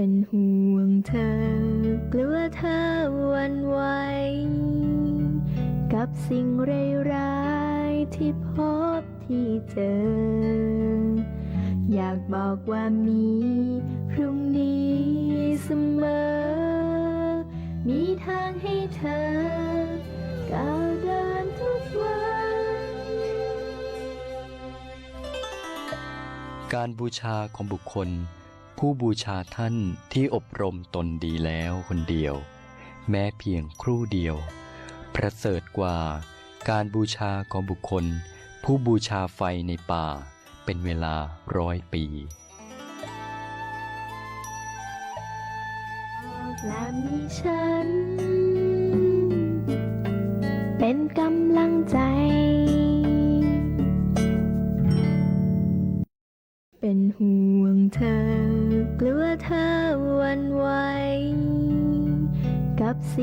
เป็นห่วงเธอกลัวเธอวันไหวกับสิ่งร้ายๆที่พบที่เจอ อยากบอกว่ามีพรุ่งนี้เสมอ มีทางให้เธอก้าวเดินทุกวัน การบูชาของบุคคล ผู้บูชาท่านที่อบรมตนดีแล้วคนเดียว แม้เพียงครู่เดียว ประเสริฐกว่าการบูชาของบุคคล ผู้บูชาไฟในป่าเป็นเวลาร้อยปี และมีฉัน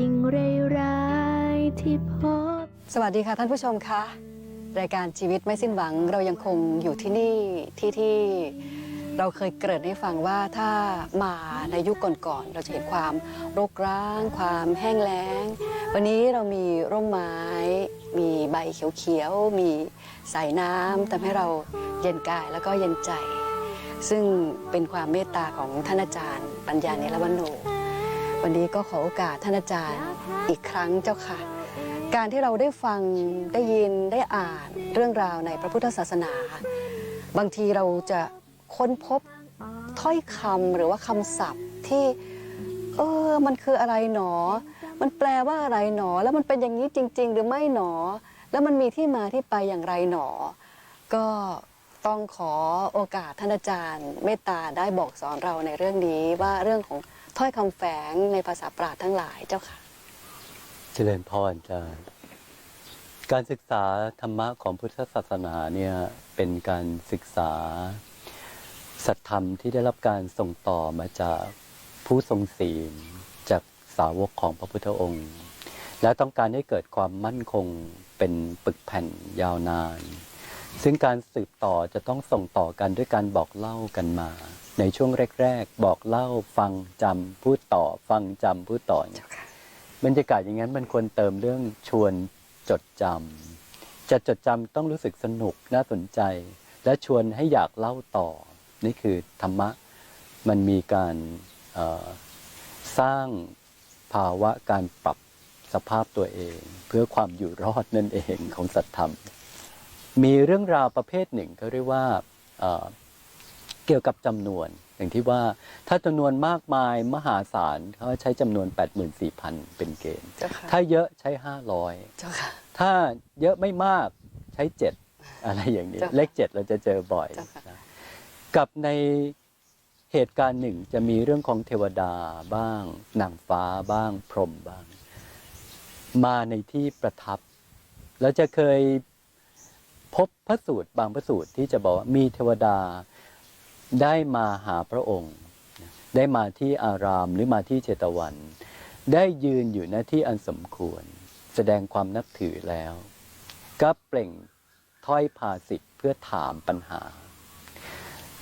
สิ่งร้ายๆที่พบ สวัสดีค่ะท่านผู้ชมคะรายการชีวิตไม่สิ้นหวังเรายังคงอยู่ที่นี่ที่ที่เราเคยเกริ่นให้ฟังว่าถ้ามาในยุคก่อนๆเราจะเห็นความรกร้าง ความแห้งแล้ง วันนี้เรามีร่มไม้ มีใบเขียวๆ มีสายน้ำทำให้เราเย็นกายแล้วก็เย็นใจ ซึ่งเป็นความเมตตาของท่านอาจารย์ ปัญญาเนรวันโน วันนี้ก็ขอโอกาสท่านอาจารย์อีกครั้งเจ้าค่ะ การที่เราได้ฟังได้ยินได้อ่านเรื่องราวในพระพุทธศาสนา บางทีเราจะค้นพบถ้อยคำหรือว่าคำศัพท์ที่ เออ มันคืออะไรหนอ มันแปลว่าอะไรหนอ แล้วมันเป็นอย่างนี้จริง ๆ หรือไม่หนอ แล้วมันมีที่มาที่ไปอย่างไรหนอ ก็ต้องขอโอกาสท่านอาจารย์เมตตาได้บอกสอนเราในเรื่องนี้ว่าเรื่องของ ถ้อยคำแฝงในภาษาปราชญ์ทั้งหลายเจ้าค่ะ เจริญพรจ้าการศึกษาธรรมะของพุทธศาสนาเนี่ยเป็นการศึกษาสัตธรรมที่ได้รับการส่งต่อมาจากผู้ทรงศีลจากสาวกของพระพุทธองค์ และต้องการให้เกิดความมั่นคงเป็นปึกแผ่นยาวนาน ซึ่งการสืบต่อจะต้องส่งต่อกันด้วยการบอกเล่ากันมา ในช่วงแรก ๆ บอกเล่าฟังจำพูดต่อ ฟังจำพูดต่อเนี่ยบรรยากาศอย่างนั้นมันควรเติมเรื่องชวนจดจำจะจดจำต้องรู้สึกสนุกน่าสนใจ และชวนให้อยากเล่าต่อ นี่คือธรรมะมันมีการเอ่อสร้างภาวะการปรับสภาพตัวเอง เพื่อความอยู่รอดนั่นเองของสัตธรรม มีเรื่องราวประเภทหนึ่งเขาเรียกว่า เอ่อเกี่ยวกับจำนวน อย่างที่ว่าถ้าจำนวนมากมายมหาศาลเขาใช้จำนวน 84,000 เป็นเกณฑ์เจ้าค่ะถ้าเยอะใช้เจ้าค่ะ500 ถ้าเยอะไม่มากใช้ 7 อะไรอย่างนี้เจ้าค่ะเลข 7 เราจะเจอบ่อยเจ้าค่ะนะกับในเหตุการณ์หนึ่งจะมีเรื่องของเทวดาบ้างนางฟ้าบ้างพรหมบ้าง มาในที่ประทับเราจะเคยพบพระสูตรบางพระสูตรที่จะบอกว่ามีเทวดา ได้มาหาพระองค์ ได้มาที่อารามหรือมาที่เจตวัน ได้ยืนอยู่หน้าที่อันสมควร แสดงความนับถือแล้ว ก็เปล่งถ้อยภาสิทธิ์เพื่อถามปัญหา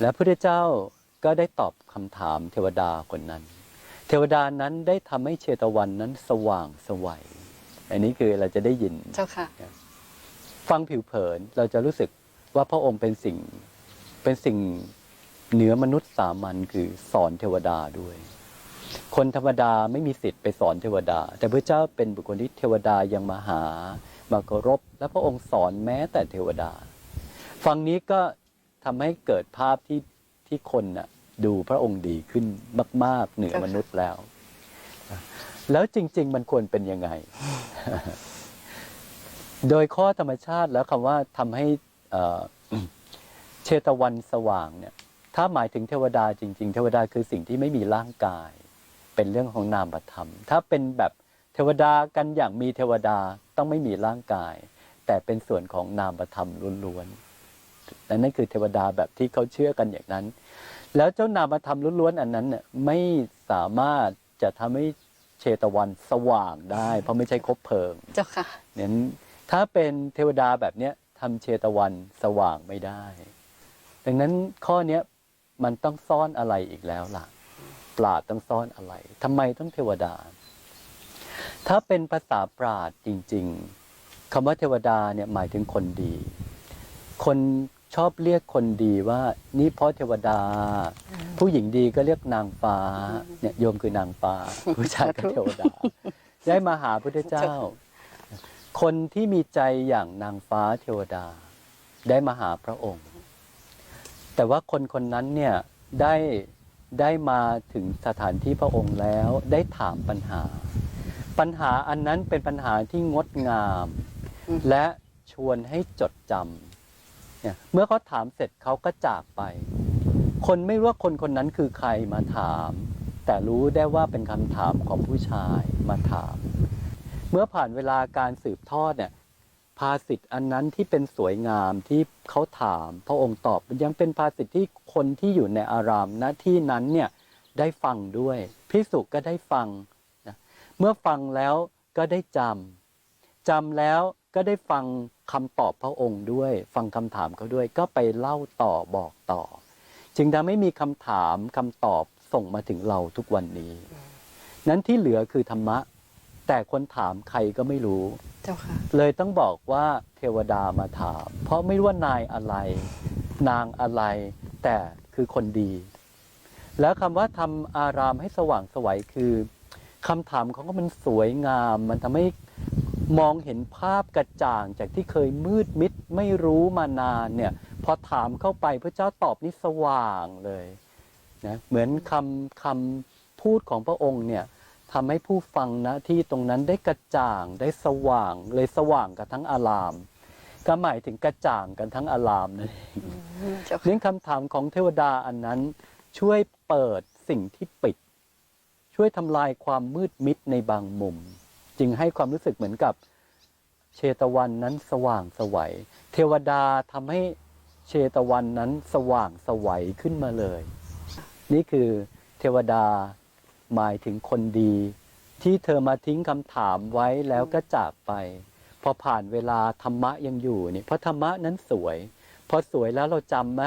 และพระเจ้าก็ได้ตอบคำถามเทวดาคนนั้น เทวดานั้นได้ทำให้เชตวันนั้นสว่างสวัย อันนี้คือเราจะได้ยินเจ้าค่ะฟังผิวเผินเราจะรู้สึกว่าพระองค์เป็นสิ่งเป็นสิ่ง เหนือมนุษย์สามัญคือสอนเทวดาด้วย คนธรรมดาไม่มีสิทธิ์ไปสอนเทวดา แต่พระเจ้าเป็นบุคคลที่เทวดายังมาหา มาเคารพและพระองค์สอนแม้แต่เทวดา ฟังนี้ก็ทำให้เกิดภาพที่ที่คนน่ะดูพระองค์ดีขึ้นมาก ๆ เหนือมนุษย์แล้ว แล้วจริง ๆ มันควรเป็นยังไง โดยข้อธรรมชาติแล้วคำว่าทำให้เชตวันสว่างเนี่ย ถ้าหมายถึงเทวดาจริง ๆ เทวดาคือสิ่งที่ไม่มีร่างกาย เป็นเรื่องของนามธรรม ถ้าเป็นแบบเทวดากันอย่างมีเทวดาต้องไม่มีร่างกาย แต่เป็นส่วนของนามธรรมล้วนๆและนั่นคือเทวดาแบบที่เขาเชื่อกันอย่างนั้น แล้วเจ้านามธรรมล้วนๆอันนั้นเนี่ยไม่สามารถจะทำให้เชตวันสว่างได้ เพราะไม่ใช่คบเพลิง เจ้าค่ะนั้นถ้าเป็นเทวดาแบบเนี้ยทำเชตวันสว่างไม่ได้ ดังนั้นข้อเนี้ย มันต้องซ่อนอะไรอีกแล้วล่ะ ปราดต้องซ่อนอะไรทำไมต้องเทวดา ถ้าเป็นภาษาปราดจริง ๆคำว่าเทวดาเนี่ยหมายถึงคนดี คนชอบเรียกคนดีว่า นี่เพราะเทวดา ผู้หญิงดีก็เรียกนางฟ้า เนี่ยโยมคือนางฟ้า ผู้ชายก็เทวดา ได้มาหาพุทธเจ้า คนที่มีใจอย่างนางฟ้าเทวดา ได้มาหาพระองค์ แต่ว่าคนคนนั้นเนี่ยได้ได้มาถึงสถานที่พระองค์แล้วได้ถามปัญหา ปัญหาอันนั้นเป็นปัญหาที่งดงามอืมและชวนให้จดจำเนี่ยเมื่อเขาถามเสร็จเขาก็จากไป คนไม่รู้ว่าคนคนนั้นคือใครมาถาม แต่รู้ได้ว่าเป็นคำถามของผู้ชายมาถาม เมื่อผ่านเวลาการสืบทอดเนี่ย ภาษิตอันนั้นที่เป็นสวยงามที่เขาถาม พระองค์ตอบยังเป็นภาษิตที่คนที่อยู่ในอารามณที่นั้นเนี่ยได้ฟังด้วยพิสุก็ได้ฟังนะเมื่อฟังแล้วก็ได้จำจำแล้วก็ได้ฟังคำตอบพระองค์ด้วย ฟังคำถามเขาด้วย ก็ไปเล่าต่อบอกต่อ จึงทำให้มีคำถามคำตอบส่งมาถึงเราทุกวันนี้ นั้นที่เหลือคือธรรมะ แต่คนถามใครก็ไม่รู้ เจ้าค่ะเลยต้องบอกว่าเทวดามาถาม เพราะไม่ว่านายอะไร นางอะไร แต่คือคนดี แล้วคำว่าทำอารามให้สว่างสวัยคือคำถามของเขามันสวยงาม มันทำให้มองเห็นภาพกระจ่างจากที่เคยมืดมิดไม่รู้มานานเนี่ยพอถามเข้าไปพระเจ้าตอบนี่สว่างเลยนะเหมือนคำคำพูดของพระองค์เนี่ย ทำให้ผู้ฟังนะที่ตรงนั้นได้กระจ่างได้สว่าง เลยสว่างกันทั้งอาราม ก็หมายถึงกระจ่างกันทั้งอารามนั่นเองเจ้าค่ะเรื่องคำถามของเทวดาอันนั้น ช่วยเปิดสิ่งที่ปิด ช่วยทำลายความมืดมิดในบางมุม จึงให้ความรู้สึกเหมือนกับเชตวันนั้นสว่างไสวัย เทวดาทำให้เชตวันนั้นสว่างไสวัยขึ้นมาเลย นี่คือเทวดา หมายถึงคนดี ที่เธอมาทิ้งคำถามไว้แล้วก็จากไป พอผ่านเวลาธรรมะยังอยู่นี่เพราะธรรมะนั้นสวย พอสวยแล้วเราจำไหม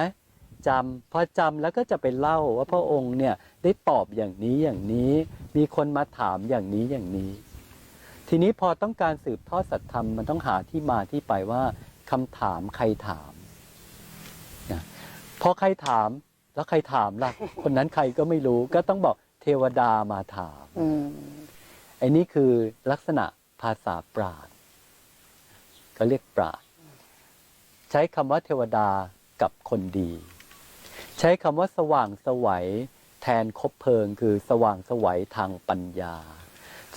จำพอจำแล้วก็จะไปเล่าว่าพระองค์เนี่ยได้ตอบอย่างนี้อย่างนี้ มีคนมาถามอย่างนี้อย่างนี้ ทีนี้พอต้องการสืบทอดสัตธรรมมันต้องหาที่มาที่ไปว่าคำถามใครถามนะพอใครถามแล้วใครถามล่ะ คนนั้นใครก็ไม่รู้ก็ต้องบอก วดามาถามอืมไอ้นี่คือลักษณะภาษาปราดก็เรียกปราดใช้คำว่าเทวดากับคนดี ใช้คำว่าสว่างไสวัยแทนคบเพลิงคือสว่างไสวัยทางปัญญา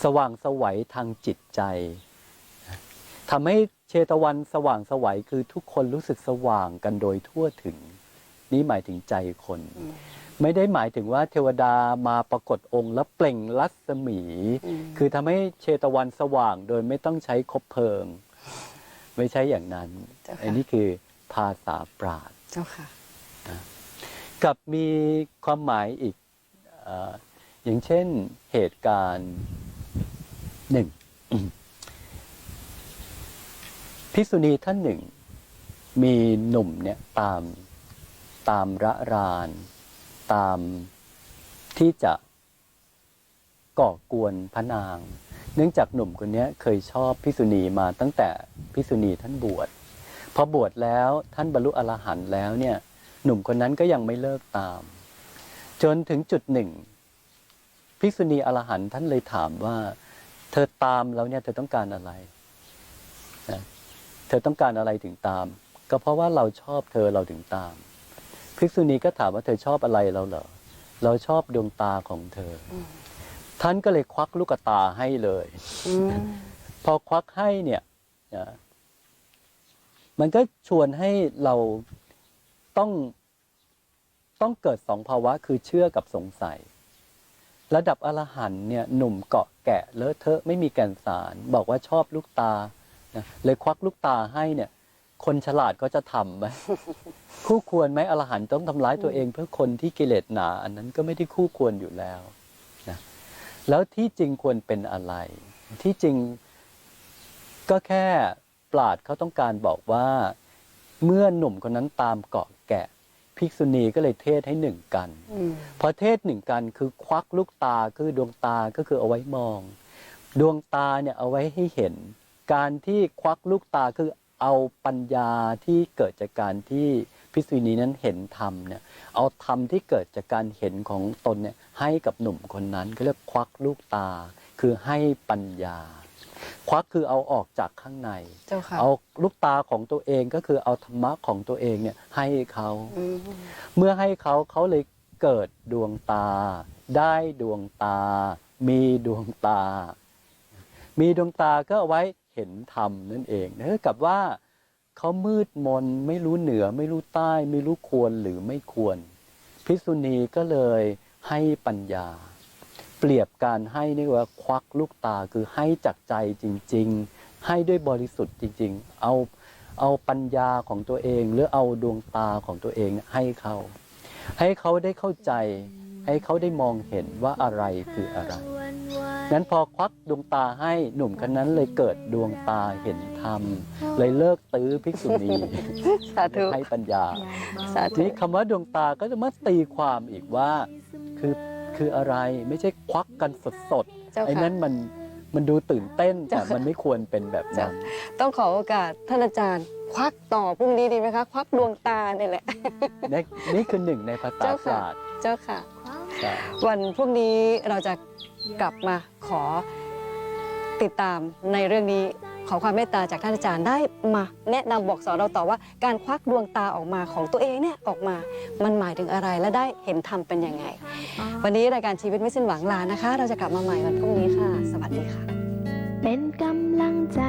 สว่างไสวัยทางจิตใจทำให้เชตวันสว่างไสวัยคือทุกคนรู้สึกสว่างกันโดยทั่วถึง นี่หมายถึงใจคน ไม่ได้หมายถึงว่าเทวดามาปรากฏองค์แล้วเปล่งรัศมีอืมคือทำให้เชตวันสว่างโดยไม่ต้องใช้คบเพลิง ไม่ใช่อย่างนั้นเจ้าค่ะอันนี้คือภาษาปราดเจ้าค่ะกับมีความหมายอีกเอออย่างเช่นเหตุการณ์หนึ่งพิกษุณีท่านหนึ่ง มีหนุ่มเนี่ยตามตามระราน ตามที่จะก่อกวนพระนาง เนื่องจากหนุ่มคนนี้เคยชอบพิกษุณีมาตั้งแต่พิกษุณีท่านบวชพอบวชแล้วท่านบรรลุอรหันต์แล้วเนี่ย หนุ่มคนนั้นก็ยังไม่เลิกตาม จนถึงจุดหนึ่งภิกษุณีอรหันต์ท่านเลยถามว่า เธอตามแล้วเนี่ยเธอต้องการอะไรเธอต้องการอะไรถึงตาม ก็เพราะว่าเราชอบเธอเราถึงตาม ภิกษุณีก็ถามว่าเธอชอบอะไรเราเหรอเราชอบดวงตาของเธออมท่านก็เลยควักลูกตาให้เลยอืมพอควักให้เนี่ยนะมันก็ชวนให้เราต้องต้องเกิดสองภาวะคือเชื่อกับสงสัย ระดับอรหันต์เนี่ยหนุ่มเกาะแกะเลอะเทอะไม่มีแก่นสาร บอกว่าชอบลูกตานะเลยควักลูกตาให้เนี่ย คนฉลาดก็จะทำไหม คู่ควรไหมอรหันต์ต้องทำร้ายตัวเองเพื่อคนที่กิเลสหนา อันนั้นก็ไม่ได้คู่ควรอยู่แล้วนะแล้วที่จริงควรเป็นอะไร ที่จริงก็แค่ปราดเขาต้องการบอกว่า เมื่อหนุ่มคนนั้นตามเกาะแกะพภิกษุณีก็เลยเทศให้หนึ่งกันอืมพอเทศหนึ่งกันคือควักลูกตาคือดวงตาก็คือเอาไว้มอง ดวงตาเนี่ยเอาไว้ให้เห็น การที่ควักลูกตาคือ เอาปัญญาที่เกิดจากการที่ภิกษุณีนั้นเห็นธรรมเนี่ยเอาธรรมที่เกิดจากการเห็นของตนเนี่ยให้กับหนุ่มคนนั้นก็เรียกควักลูกตา คือให้ปัญญา ควักคือเอาออกจากข้างในเจ้าค่ะเอาลูกตาของตัวเองก็คือเอาธรรมะของตัวเองเนี่ยให้เขาอืมเมื่อให้เขาเขาเลยเกิดดวงตา ได้ดวงตา มีดวงตา มีดวงตาก็เอาไว้ เห็นธรรมนั่นเองเท่ากับว่าเขามืดมนไม่รู้เหนือไม่รู้ใต้ ไม่รู้ควรหรือไม่ควร พิษุณีก็เลยให้ปัญญา เปรียบการให้นี่ว่าควักลูกตาคือให้จากใจจริง ๆ ให้ด้วยบริสุทธิ์จริง ๆ เอาเอาปัญญาของตัวเอง หรือเอาดวงตาของตัวเองให้เขา ให้เขาได้เข้าใจ ให้เขาได้มองเห็นว่าอะไรคืออะไร นั้นพอควักดวงตาให้หนุ่มคนนั้นเลยเกิดดวงตาเห็นธรรม เลยเลิกตื้อภิกษุณีสาธุให้ปัญญาสาทีธุนี้คำว่าดวงตาก็จะมาตีความอีกว่าคือคืออะไรไม่ใช่ควักกันสดเจ้าๆไอ้ค่ะนั้นมันมันดูตื่นเต้นแต่เจ้าค่ะมันไม่ควรเป็นแบบนั้นต้องขอโอกาสท่านอาจารย์ควักต่อพรุ่งนี้ดีไหมคะ ควักดวงตาเนี่ยแหละนี่นี่คือหนึ่งในภาษาเจ้าค่ะศาสตร์เจ้าค่ะใช่วันพรุ่งนี้เราจะ กลับมาขอติดตามในเรื่องนี้ขอความเมตตาจากท่านอาจารย์ได้มาแนะนำบอกสอนเราต่อว่าการควักดวงตาออกมาของตัวเองเนี่ยออกมา มันหมายถึงอะไรและได้เห็นธรรมเป็นยังไง วันนี้รายการชีวิตไม่สิ้นหวังลานะคะ เราจะกลับมาใหม่วันพรุ่งนี้ค่ะ สวัสดีค่ะ เป็นกำลังใจ